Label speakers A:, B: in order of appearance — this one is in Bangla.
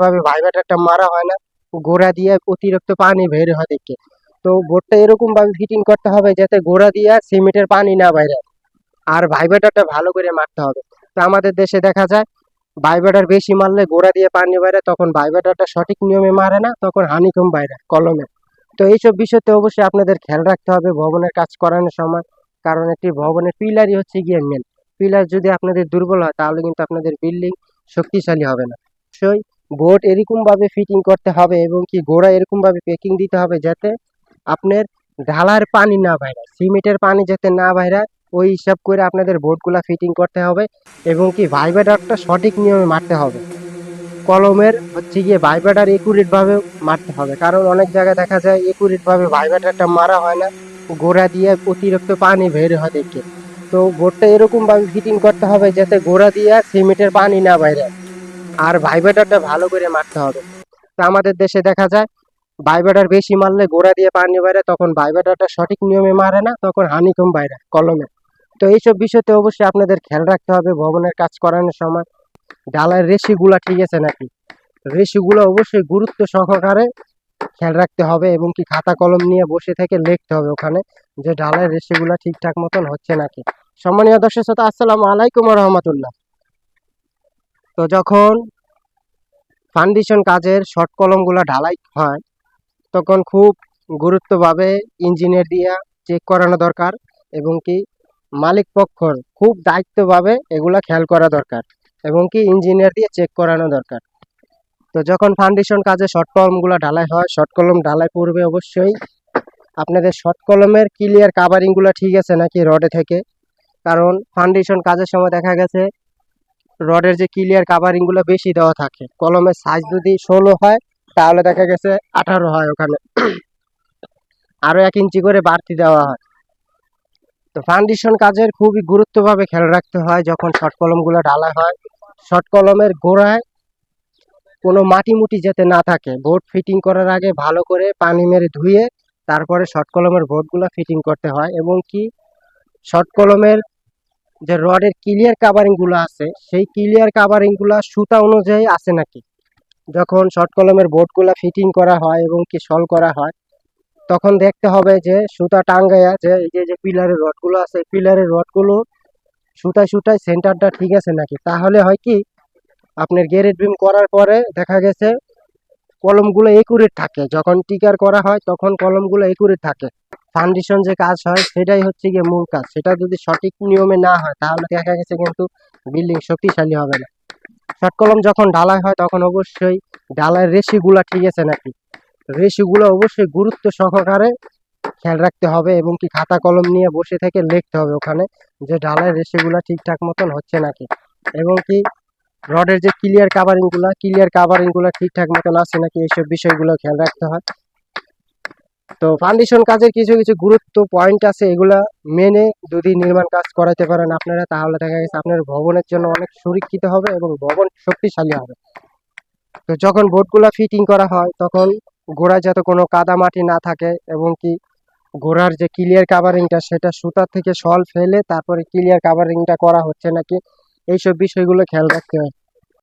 A: ভাবে মারা হয় না, গোড়া দিয়ে অতিরিক্ত পানি বের হয় দেখে তো বোর্ডটা এরকম ভাবে ফিটিং করতে হবে যাতে গোড়া দিয়ে সিমেন্টের পানি না বাইরে আর ভালো করে মারতে হবে। তো আমাদের দেশে দেখা যায় বেশি মারলে গোড়া দিয়ে পানি বাইরে, তখন ভাইব্রেটরটা সঠিক নিয়মে মারে না, তখন হানিকম বাইরে, কলমে। তো এইসব বিষয়তে অবশ্যই আপনাদের খেয়াল রাখতে হবে ভবনের কাজ করানোর সময়, কারণ একটি ভবনের পিলারই হচ্ছে গিয়ে মেন পিলার যদি আপনাদের দুর্বল হয়, তাহলে কিন্তু আপনাদের বিল্ডিং শক্তিশালী হবে না। অবশ্যই বোর্ড এরকম ভাবে ফিটিং করতে হবে এবং কি গোড়া এরকম ভাবে প্যাকিং দিতে হবে যাতে আপনার ঢালার পানি না বাইরে, সিমেন্টের পানি যাতে না বাইরে, ওই হিসাব করে আপনাদের বোর্ডগুলা ফিটিং করতে হবে এবং কি ভাইব্রেটরটা সঠিক নিয়মে মারতে হবে। কলমের হচ্ছে গিয়ে ভাইব্রেটার একুরেট ভাবে মারতে হবে, কারণ অনেক জায়গায় দেখা যায় একুরেট ভাবে ভাইব্রেটারটা মারা হয় না গোড়া দিয়ে অতিরিক্ত পানি বের হয় দেখে। তো বোর্ডটা এরকম ভাবে ফিটিং করতে হবে যাতে গোড়া দিয়ে সিমেন্টের পানি না বাইরে। আর ভাইব্রেটারটা ভালো করে মারতে হবে। তো আমাদের দেশে দেখা যায় ভাইব্রেটার বেশি মারলে গোড়া দিয়ে পানি বাইরে তখন ভাইব্রেটারটা সঠিক নিয়মে মারে না, তখন হানিকম বাইরে, কলমে। তো এইসব বিষয়তে অবশ্যই আপনাদের খেয়াল রাখতে হবে, ভবনের কাজ করানোর সময়। ডালার রেশিগুলা ঠিক আছে নাকি? রেশিগুলো অবশ্যই গুরুত্ব সহকারে খেয়াল রাখতে হবে এবং কি খাতা কলম নিয়ে বসে থেকে লিখতে হবে ওখানে, যে ডালার রেশিগুলা ঠিকঠাক মতন হচ্ছে নাকি। সম্মানীয় দর্শক শ্রোতা, আসসালামু আলাইকুম রহমতুল্লাহ। তো যখন ফাউন্ডেশন কাজের শর্ট কলমগুলা ঢালাই হয়, তখন খুব গুরুত্বভাবে ইঞ্জিনিয়ার দিয়া চেক করানো দরকার এবং কি মালিক পক্ষর খুব দায়িত্বভাবে এগুলা খেয়াল করা দরকার এবং কি ইঞ্জিনিয়ার দিয়ে চেক করানো দরকার। তো যখন ফাউন্ডেশন কাজে শর্ট কলমগুলো ঢালাই হয়, শর্ট কলম ঢালাই পূর্বে অবশ্যই আপনাদের শর্ট কলমের ক্লিয়ার কাভারিংগুলো ঠিক আছে নাকি রডে থেকে? কারণ ফাউন্ডেশন কাজের সময় দেখা গেছে রডের যে ক্লিয়ার কাভারিংগুলো বেশি দেওয়া থাকে। কলমের সাইজ যদি ষোলো হয়, তাহলে দেখা গেছে আঠারো হয় ওখানে। আরও এক ইঞ্চি করে বাড়তি দেওয়া হয়। তো ফাউন্ডেশন কাজের খুবই গুরুত্বভাবে খেয়াল রাখতে হয় যখন শর্ট কলমগুলো ঢালা হয়। শর্ট কলমের গোড়ায় কোনো মাটি মুটি যাতে না থাকে বোর্ড ফিটিং করার আগে ভালো করে পানি মেরে ধুয়ে তারপরে শর্ট কলমের বোর্ডগুলো ফিটিং করতে হয় এবং কি শর্ট কলমের যে রডের ক্লিয়ার কাভারিংগুলো আছে, সেই ক্লিয়ার কাভারিংগুলো সুতা অনুযায়ী আছে নাকি? যখন শর্ট কলমের বোর্ডগুলো ফিটিং করা হয় এবং কি সল করা হয়, তখন দেখতে হবে যে সুতা টাঙ্গাইয়া যে এই যে যে পিলারের রডগুলো আছে পিলারের রডগুলো সুতায় সুতায় সেন্টারটা ঠিক আছে নাকি? তাহলে হয় কি, আপনার গেরেট বিম করার পরে দেখা গেছে কলমগুলো একুরেট থাকে। যখন টিকার করা হয়, তখন কলমগুলো একুরেট থাকে। ফাউন্ডেশন যে কাজ হয়, সেটাই হচ্ছে গিয়ে মূল কাজ। সেটা যদি সঠিক নিয়মে না হয়, তাহলে দেখা গেছে কিন্তু বিল্ডিং শক্তিশালী হবে না। শর্ট কলম যখন ঢালাই হয়, তখন অবশ্যই ঢালাইয়ের রেশিগুলা ঠিক আছে নাকি? রেশিগুলো অবশ্যই গুরুত্ব সহকারে খেয়াল রাখতে হবে এবং কি খাতা কলম নিয়ে বসে থেকে লিখতে হবে ওখানে যে ঢালাই রেশিগুলা ঠিকঠাক মতন হচ্ছে নাকি? এবং কি রডের যে ক্লিয়ার কাভারিংগুলো ক্লিয়ার কাভারিংগুলো ঠিকঠাক মতন আছে নাকি? এইসব বিষয়গুলো খেয়াল রাখতে হয়। তো ফাউন্ডেশন কাজের কিছু কিছু গুরুত্ব পয়েন্ট আছে, এগুলা মেনে যদি নির্মাণ কাজ করাতে পারেন আপনারা, তাহলে দেখা গেছে আপনার ভবনের জন্য অনেক সুরক্ষিত হবে এবং ভবন শক্তিশালী হবে। তো যখন বোর্ডগুলো ফিটিং করা হয়, তখন গোড়ায় যাতে কোনো কাদা মাটি না থাকে এবং কি গোড়ার যে ক্লিয়ার কাভারিংটা সেটা সুতার থেকে সল ফেলে তারপরে ক্লিয়ার কাভারিংটা করা হচ্ছে নাকি, এইসব বিষয়গুলো খেয়াল রাখতে হয়।